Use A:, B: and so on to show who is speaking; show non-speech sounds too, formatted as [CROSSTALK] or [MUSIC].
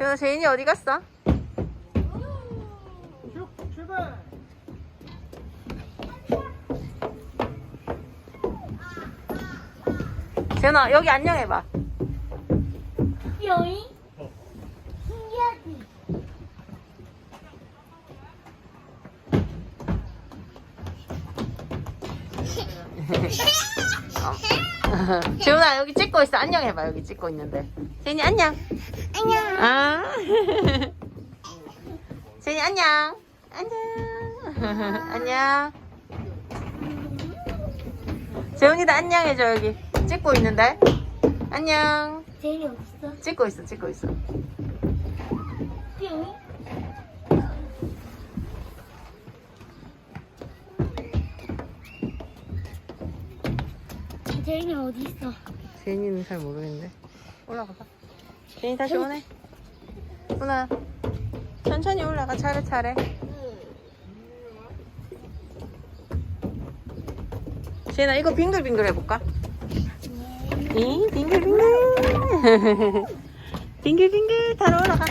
A: 세훈아 제인이 어디 갔어?
B: 출발.
A: 세훈아 여기 안녕해봐
C: 여인? 신기하지?
A: 재훈아 여기 찍고 있어. 안녕 해봐. 여기 찍고 있는데. 제인이 안녕.
C: 안녕.
A: 아. [LAUGHS] 제인이 안녕. 안녕. 안녕. 재훈이도 안녕 해줘 여기. 찍고 있는데. 안녕.
C: 제인이 어딨어?
A: 찍고 있어 찍고 있어.
C: 여인? 제인이 어딨어?
A: 제인이는 잘 모르겠는데. 올라가봐. 제인이 다시 오네. 훈아 천천히 올라가. 차례차례 제인아 이거 빙글빙글 해볼까? 이 빙글빙글. [LAUGHS] 빙글빙글. 타러 올라가